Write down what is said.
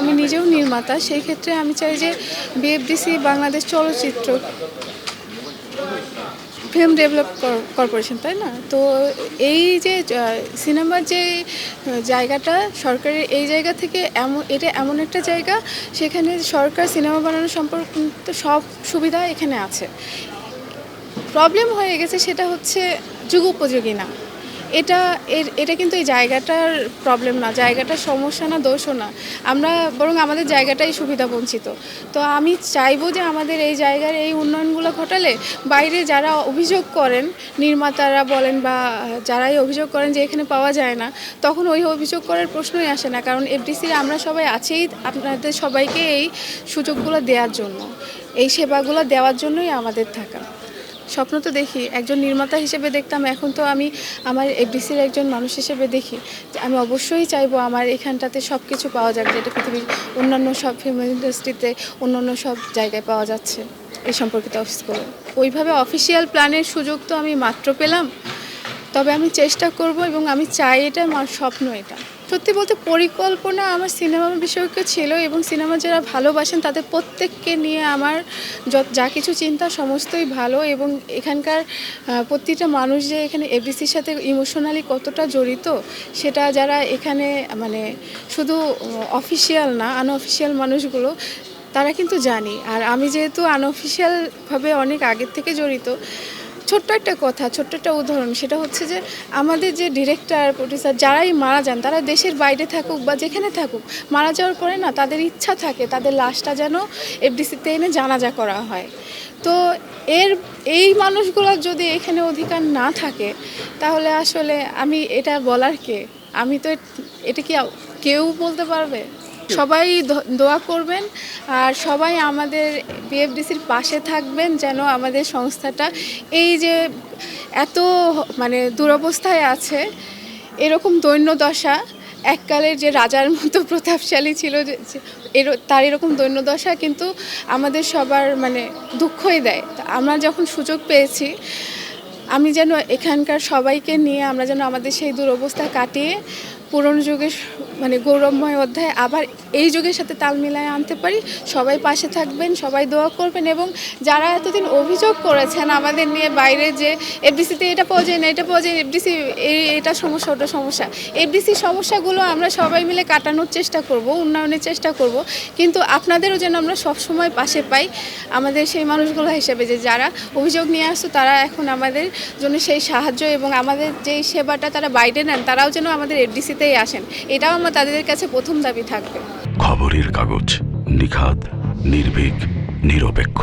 আমি নিজেও নির্মাতা, সেই ক্ষেত্রে আমি চাই যে বিএফডিসি বাংলাদেশ চলচ্চিত্র ফিল্ম ডেভেলপ কর্পোরেশন তাই না? তো এই যে সিনেমার যে জায়গাটা সরকারের এই জায়গা থেকে এমন, এটা এমন একটা জায়গা সেখানে সরকার সিনেমা বানানো সম্পর্কিত সব সুবিধা এখানে আছে। প্রবলেম হয়ে গেছে সেটা হচ্ছে যুগোপযোগী না। এটা এর, এটা কিন্তু এই জায়গাটার প্রবলেম না, জায়গাটার সমস্যা না, দোষও না। আমরা বরং আমাদের জায়গাটাই সুবিধা বঞ্চিত। তো আমি চাইব যে আমাদের এই জায়গার এই উন্নয়নগুলো ঘটালে বাইরে যারা অভিযোগ করেন, নির্মাতারা বলেন বা যারাই অভিযোগ করেন যে এখানে পাওয়া যায় না, তখন ওই অভিযোগ করার প্রশ্নই আসে না। কারণ এফডিসির আমরা সবাই আছেই আপনাদের সবাইকে এই সুযোগগুলো দেওয়ার জন্য। এই সেবাগুলো দেওয়ার জন্যই আমাদের থাকা। স্বপ্ন তো দেখি, একজন নির্মাতা হিসেবে দেখতাম, এখন তো আমি আমার এফডিসির একজন মানুষ হিসেবে দেখি। যে আমি অবশ্যই চাইব আমার এখানটাতে সব কিছু পাওয়া যাবে যেটা পৃথিবীর অন্যান্য সব ফিল্ম ইন্ডাস্ট্রিতে অন্যান্য সব জায়গায় পাওয়া যাচ্ছে। এই সম্পর্কিত অফিস করে ওইভাবে অফিসিয়াল প্ল্যানের সুযোগ তো আমি মাত্র পেলাম। তবে আমি চেষ্টা করব এবং আমি চাই এটা, আমার স্বপ্ন এটা। সত্যি বলতে পরিকল্পনা আমার সিনেমা বিষয়ক ছিল এবং সিনেমা যারা ভালোবাসেন তাদের প্রত্যেককে নিয়ে আমার যা কিছু চিন্তা সমস্তই ভালো এবং এখানকার প্রতিটা মানুষ যে এখানে এবিসির সাথে ইমোশনালি কতটা জড়িত সেটা যারা এখানে মানে শুধু অফিসিয়াল না আনঅফিসিয়াল মানুষগুলো, তারা কিন্তু জানি। আর আমি যেহেতু আনঅফিসিয়ালভাবে অনেক আগের থেকে জড়িত ছোট্ট একটা কথা, ছোট্ট একটা উদাহরণ, সেটা হচ্ছে যে আমাদের যে ডিরেক্টর প্রডিউসার যারাই মারা যান, তারা দেশের বাইরে থাকুক বা যেখানে থাকুক, মারা যাওয়ার পরে না তাদের ইচ্ছা থাকে তাদের লাশটা যেন এফডিসিতে এনে জানাজা করা হয়। তো এর, এই মানুষগুলোর যদি এখানে অধিকার না থাকে, তাহলে আসলে আমি এটা বলার কে? আমি তো এটা কি কেউ বলতে পারবে? সবাই দোয়া করবেন আর সবাই আমাদের বিএফডিসির পাশে থাকবেন যেন আমাদের সংস্থাটা এই যে এত মানে দুরবস্থায় আছে, এরকম দৈন্যদশা, এককালের যে রাজার মতো প্রতাপশালী ছিল এর- তার এরকম দৈন্যদশা কিন্তু আমাদের সবার মানে দুঃখই দেয়। তো আমরা যখন সুযোগ পেয়েছি, আমি যেন এখানকার সবাইকে নিয়ে আমরা যেন আমাদের সেই দুরবস্থা কাটিয়ে পুরনো যুগের মানে গৌরবময় অধ্যায়, আবার এই যুগের সাথে তাল মিলায় আনতে পারি। সবাই পাশে থাকবেন, সবাই দোয়া করবেন এবং যারা এতদিন অভিযোগ করেছেন আমাদের নিয়ে বাইরে যে এফডিসিতে এটা পাওয়া যায় না এটা পাওয়া যায় এফডিসি এই এটা সমস্যা, ওটা সমস্যা। এফডিসি সমস্যাগুলো আমরা সবাই মিলে কাটানোর চেষ্টা করব, উন্নয়নের চেষ্টা করব। কিন্তু আপনাদেরও যেন আমরা সব সময় পাশে পাই, আমাদের সেই মানুষগুলো হিসেবে যে যারা অভিযোগ নিয়ে আসতো, তারা এখন আমাদের জন্য সেই সাহায্য এবং আমাদের যেই সেবাটা তারা বাইরে নেন, তারাও যেন আমাদের এফডিসিতেই আসেন। এটাও আমার তাদের কাছে প্রথম দাবি থাকবে। খবরের কাগজ নিখাদ নির্ভীক নিরপেক্ষ।